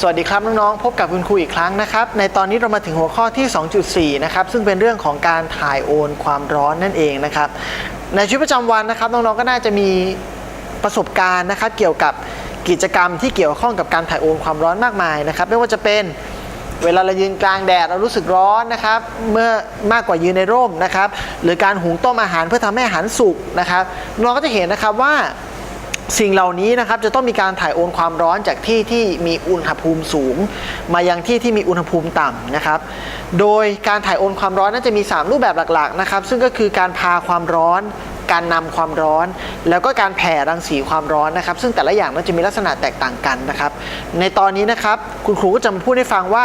สวัสดีครับน้องๆ พบกับคุณครูอีกครั้งนะครับ ในตอนนี้เรามาถึงหัวข้อที่ 2.4 นะครับ ซึ่งเป็นเรื่องของการถ่ายโอนความร้อนนั่นเองนะครับ ในชีวิตประจำวันนะครับ น้องๆ ก็น่าจะมีประสบการณ์นะครับ เกี่ยวกับกิจกรรมที่เกี่ยวข้องกับการถ่ายโอนความร้อนมากมายนะครับ ไม่ว่าจะเป็นเวลาเรายืนกลางแดดเรารู้สึกร้อนนะครับ เมื่อมากกว่ายืนในร่มนะครับ หรือการหุงต้มอาหารเพื่อทำให้อาหารสุกนะครับ น้องก็จะเห็นนะครับว่า สิ่งเหล่านี้นะครับจะต้องมีการถ่ายโอนความร้อนจากที่ที่มีอุณหภูมิสูง มายังที่ที่มีอุณหภูมิต่ำนะครับ โดยการถ่ายโอนความร้อนนั้นจะมี 3 รูปแบบหลักๆนะครับ ซึ่งก็คือการพาความร้อน การนำความร้อน แล้วก็การแผ่รังสีความร้อนนะครับ ซึ่งแต่ละอย่างนั้นจะมีลักษณะแตกต่างกันนะครับ ในตอนนี้นะครับคุณครูก็จะมาพูดให้ฟังว่า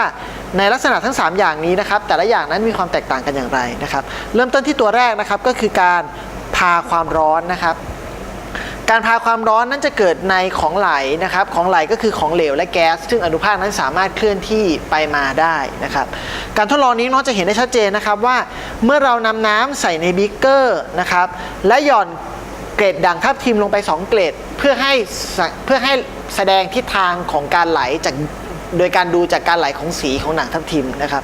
ในลักษณะทั้ง 3 อย่างนี้นะครับ แต่ละอย่างนั้นมีความแตกต่างกันอย่างไรนะครับ เริ่มต้นที่ตัวแรกนะครับก็คือการพาความร้อนนะครับ การพาความร้อนนั้นจะเกิดในของไหลนะครับ ของไหลก็คือของเหลวและแก๊ส ซึ่งอนุภาคนั้นสามารถเคลื่อนที่ไปมาได้นะครับ การทดลองนี้น้องจะเห็นได้ชัดเจนนะครับว่าเมื่อเรานำน้ำใส่ในบิ๊กเกอร์นะครับและหย่อนเกล็ดด่างทับทิมลงไป 2 เกล็ดเพื่อให้เพื่อให้แสดงทิศทางของการไหลจากโดยการดูจากการไหลของสีของด่างทับทิมนะครับ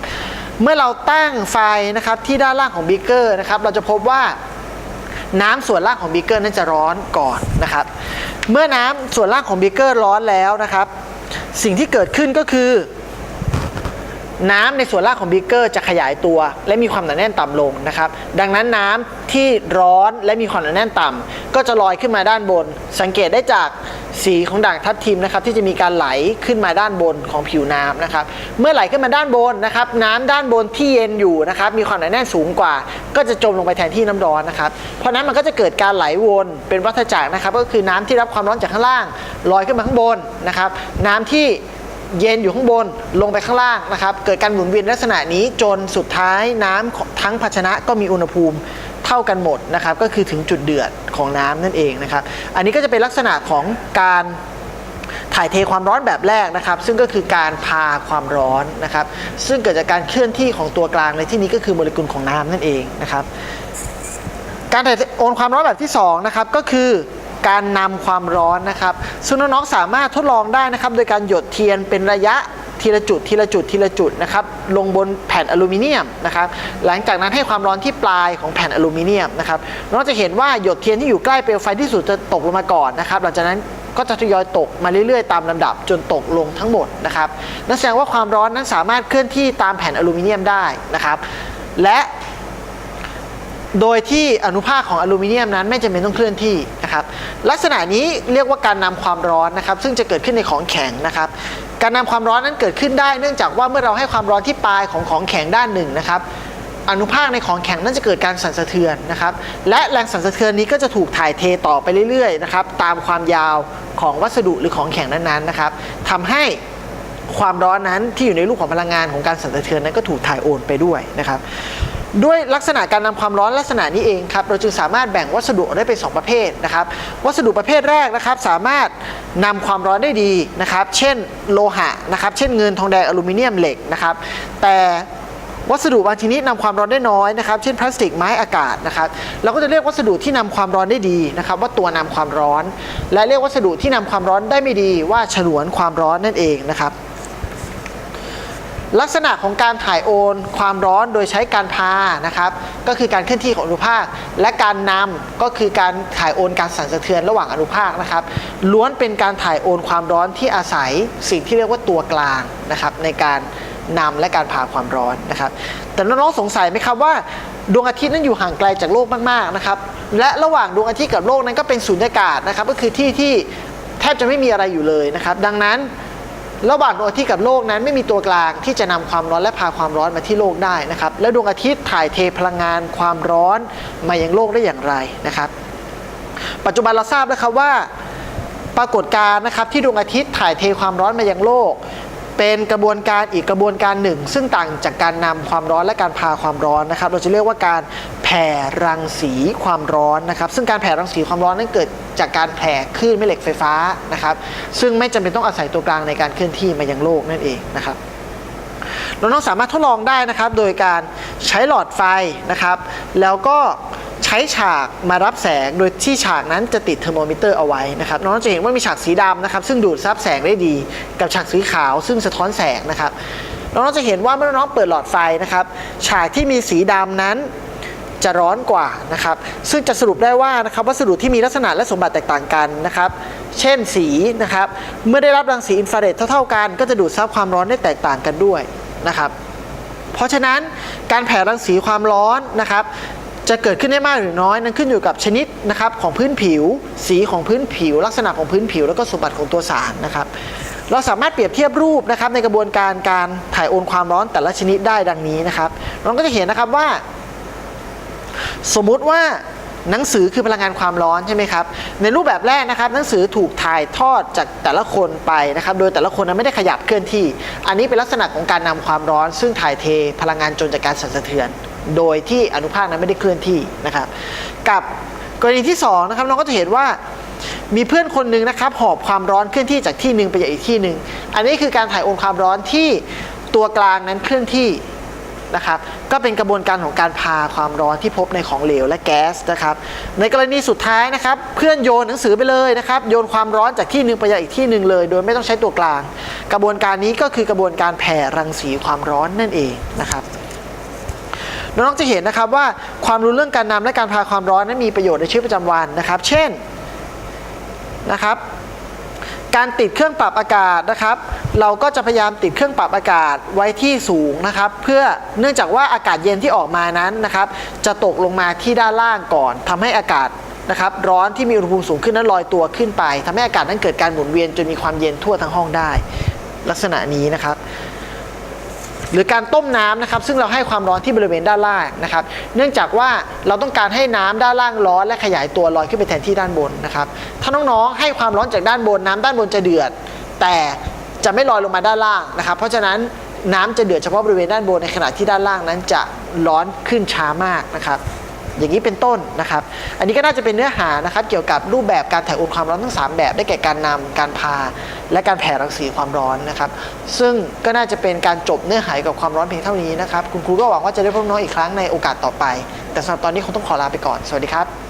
เมื่อเราตั้งไฟนะครับที่ด้านล่างของบิ๊กเกอร์นะครับเราจะพบว่า น้ำส่วนล่างของบีเกอร์นั้นจะร้อนก่อนนะครับ เมื่อน้ำส่วนล่างของบีเกอร์ร้อนแล้วนะครับ สิ่งที่เกิดขึ้นก็คือ น้ำในส่วนล่างของบีเกอร์จะขยายตัว และมีความหนาแน่นต่ำลงนะครับ ดังนั้นน้ำที่ร้อนและมีความหนาแน่นต่ำก็จะลอยขึ้นมาด้านบน สังเกตได้จากสีของด่างทับทิมนะครับที่จะมีการไหลขึ้นมาด้านบนของผิวน้ำนะครับ เมื่อไหลขึ้นมาด้านบนนะครับ น้ำด้านบนที่เย็นอยู่นะครับ มีความหนาแน่นสูงกว่า ก็จะจมลงไปแทนที่น้ำร้อนนะครับ เพราะนั้นมันก็จะเกิดการไหลวนเป็นวัฏจักรนะครับ ก็คือน้ำที่รับความร้อนจากข้างล่างลอยขึ้นมาข้างบนนะครับ น้ำที่ เย็นอยู่ข้างบนลงไปข้างล่างนะครับเกิดการหมุนเวียนลักษณะนี้จนสุดท้ายน้ำของทั้งภาชนะก็มีอุณหภูมิเท่ากันหมดนะครับก็คือถึงจุดเดือดของน้ำนั่นเองนะครับอันนี้ก็จะเป็นลักษณะของการถ่ายเทความร้อนแบบแรกนะครับ ซึ่งก็คือการพาความร้อนนะครับ ซึ่งเกิดจากการเคลื่อนที่ของตัวกลางในที่นี้ก็คือโมเลกุลของน้ำนั่นเองนะครับ การถ่ายโอนความร้อนแบบที่2นะครับก็คือ การนำความร้อนนะครับซึ่งน้องๆสามารถทดลองได้นะครับ โดยการหยดเทียนเป็นระยะทีละจุดทีละจุดทีละจุดนะครับลงบนแผ่นอลูมิเนียมนะครับหลังจากนั้นให้ความร้อนที่ปลายของแผ่นอลูมิเนียมนะครับน้องจะเห็นว่าหยดเทียนที่อยู่ใกล้เปลวไฟที่สุดจะตกลงมาก่อนนะครับหลังจากนั้นก็จะทยอยตกมาเรื่อยๆ ตามลำดับจนตกลงทั้งหมดนะครับนั่นแสดงว่าความร้อนนั้นสามารถเคลื่อนที่ตามแผ่นอลูมิเนียมได้นะครับ และโดยที่อนุภาคของอลูมิเนียมนั้นไม่จำเป็นต้องเคลื่อนที่ นะครับลักษณะนี้เรียกว่าการนำความร้อนนะครับ ซึ่งจะเกิดขึ้นในของแข็งนะครับ การนำความร้อนนั้นเกิดขึ้นได้ เนื่องจากว่าเมื่อเราให้ความร้อนที่ปลายของของแข็งด้านหนึ่งนะครับอนุภาคในของแข็งนั้นจะเกิดการสั่นสะเทือนนะครับ และแรงสั่นสะเทือนนี้ก็จะถูกถ่ายเทต่อไปเรื่อยๆนะครับตามความยาวของวัสดุหรือของแข็งนั้นๆนะครับทำให้ความร้อนนั้นที่อยู่ในรูปของพลังงานของการสั่นสะเทือนนั้นก็ถูกถ่ายโอนไปด้วยนะครับ ด้วยลักษณะการนำความร้อนลักษณะนี้เองครับเราจึงสามารถแบ่งวัสดุได้เป็น 2 ประเภทนะครับวัสดุประเภทแรกนะครับสามารถนำความร้อนได้ดีนะครับเช่นโลหะนะครับเช่นเงินทองแดงอลูมิเนียมเหล็กนะครับแต่วัสดุบางชนิดนำความร้อนได้น้อยนะครับ เช่นพลาสติกไม้อากาศนะครับ เราก็จะเรียกวัสดุที่นำความร้อนได้ดีนะครับ ว่าตัวนำความร้อน และเรียกวัสดุที่นำความร้อนได้ไม่ดีว่าฉนวนความร้อนนั่นเองนะครับ ลักษณะของการถ่ายโอนความร้อนโดยใช้การพานะครับ ก็คือการเคลื่อนที่ของอนุภาค และการนำก็คือการถ่ายโอนการสั่นสะเทือนระหว่างอนุภาคนะครับ ล้วนเป็นการถ่ายโอนความร้อนที่อาศัยสิ่งที่เรียกว่าตัวกลางนะครับในการนำและการพาความร้อนนะครับ แต่น้องๆสงสัยไหมครับว่าดวงอาทิตย์นั้นอยู่ห่างไกลจากโลกมากๆนะครับ และระหว่างดวงอาทิตย์กับโลกนั้นก็เป็นสุญญากาศนะครับ ก็คือที่ที่แทบจะไม่มีอะไรอยู่เลยนะครับ ดังนั้น ระหว่างดวงอาทิตย์กับโลกนั้นไม่มีตัวกลางที่จะนำความร้อนและพาความร้อนมาที่โลกได้นะครับ แล้วดวงอาทิตย์ถ่ายเทพลังงานความร้อนมายังโลกได้อย่างไรนะครับ ปัจจุบันเราทราบแล้วครับว่าปรากฏการณ์นะครับที่ดวงอาทิตย์ถ่ายเทความร้อนมายังโลก เป็นกระบวนการอีกกระบวนการหนึ่ง ซึ่งต่างจากการนำความร้อนและการพาความร้อนนะครับ เราจะเรียกว่าการแผ่รังสีความร้อนนะครับ ซึ่งการแผ่รังสีความร้อนนั้นเกิดจากการแผ่คลื่นแม่เหล็กไฟฟ้านะครับ ซึ่งไม่จำเป็นต้องอาศัยตัวกลางในการเคลื่อนที่มายังโลกนั่นเองนะครับน้องๆสามารถทดลองได้นะครับ โดยการใช้หลอดไฟนะครับ แล้วก็ ใช้ฉากมารับแสงโดยที่ฉากนั้นจะติดเทอร์โมมิเตอร์เอาไว้นะครับน้องจะเห็นว่ามีฉากสีดำนะครับซึ่งดูดซับแสงได้ดี กับฉากสีขาวซึ่งสะท้อนแสงนะครับน้องจะเห็นว่าเมื่อน้องเปิดหลอดไฟนะครับฉากที่มีสีดำนั้นจะร้อนกว่านะครับ ซึ่งจะสรุปได้ว่านะครับวัสดุที่มีลักษณะและสมบัติแตกต่างกันนะครับ เช่นสีนะครับ เมื่อได้รับรังสีอินฟราเรดเท่าๆกัน ก็จะดูดซับความร้อนได้แตกต่างกันด้วยนะครับ เพราะฉะนั้นการแผ่รังสีความร้อนนะครับ จะเกิดขึ้นได้มากหรือน้อยนั้นขึ้นอยู่กับชนิดนะครับของพื้นผิว สีของพื้นผิว ลักษณะของพื้นผิว แล้วก็สมบัติของตัวสารนะครับ เราสามารถเปรียบเทียบรูปนะครับในกระบวนการการถ่ายโอนความร้อนแต่ละชนิดได้ดังนี้นะครับเราก็จะเห็นนะครับว่า สมมุติว่าหนังสือคือพลังงานความร้อนใช่ไหมครับในรูปแบบแรกนะครับ หนังสือถูกถ่ายทอดจากแต่ละคนไปนะครับ โดยแต่ละคนนั้นไม่ได้ขยับเคลื่อนที่ อันนี้เป็นลักษณะของการนำความร้อน ซึ่งถ่ายเทพลังงานจนจากการสั่นสะเทือน โดยที่อนุภาคนั้นไม่ได้เคลื่อนที่นะครับ กับกรณีที่สองนะครับเราก็จะเห็นว่ามีเพื่อนคนหนึ่งนะครับหอบความร้อนเคลื่อนที่จากที่หนึ่งไปยังอีกที่หนึ่งอันนี้คือการถ่ายโอนความร้อนที่ตัวกลางนั้นเคลื่อนที่นะครับก็เป็นกระบวนการของการพาความร้อนที่พบในของเหลวและแก๊สนะครับในกรณีสุดท้ายนะครับ เพื่อนโยนหนังสือไปเลยนะครับโยนความร้อนจากที่หนึ่งไปยังอีกที่หนึ่งเลย โดยไม่ต้องใช้ตัวกลาง กระบวนการนี้ก็คือกระบวนการแผ่รังสีความร้อนนั่นเองนะครับ น้องๆจะเห็นนะครับว่าความรู้เรื่องการนำและการพาความร้อนนั้นมีประโยชน์ในชีวิตประจำวันนะครับ เช่นนะครับ การติดเครื่องปรับอากาศนะครับ เราก็จะพยายามติดเครื่องปรับอากาศไว้ที่สูงนะครับ เพื่อเนื่องจากว่าอากาศเย็นที่ออกมานั้นนะครับ จะตกลงมาที่ด้านล่างก่อนทำให้อากาศนะครับร้อนที่มีอุณหภูมิสูงขึ้นนั้นลอยตัวขึ้นไปทำให้อากาศนั้นเกิดการหมุนเวียนจนมีความเย็นทั่วทั้งห้องได้ ลักษณะนี้นะครับ หรือการต้มน้ำนะครับซึ่งเราให้ความร้อนที่บริเวณด้านล่างนะครับเนื่องจากว่าเราต้องการให้น้ำด้านล่างร้อนและขยายตัวลอยขึ้นไปแทนที่ด้านบนนะครับถ้าน้องๆให้ความร้อนจากด้านบนน้ำด้านบนจะเดือด แต่จะไม่ลอยลงมาด้านล่างนะครับ เพราะฉะนั้นน้ำจะเดือดเฉพาะบริเวณด้านบนในขณะที่ด้านล่างนั้นจะร้อนขึ้นช้ามากนะครับ อย่างนี้เป็นต้นนะครับ อันนี้ก็น่าจะเป็นเนื้อหานะครับ เกี่ยวกับรูปแบบการถ่ายโอนความร้อนทั้ง 3 แบบได้แก่การนำการพา และการแผ่รังสีความร้อนนะครับ ซึ่งก็น่าจะเป็นการจบเนื้อหายกับความร้อนเพียงเท่านี้นะครับ คุณครูก็หวังว่าจะได้พบน้องอีกครั้งในโอกาสต่อไป แต่สำหรับตอนนี้คงต้องขอลาไปก่อน สวัสดีครับ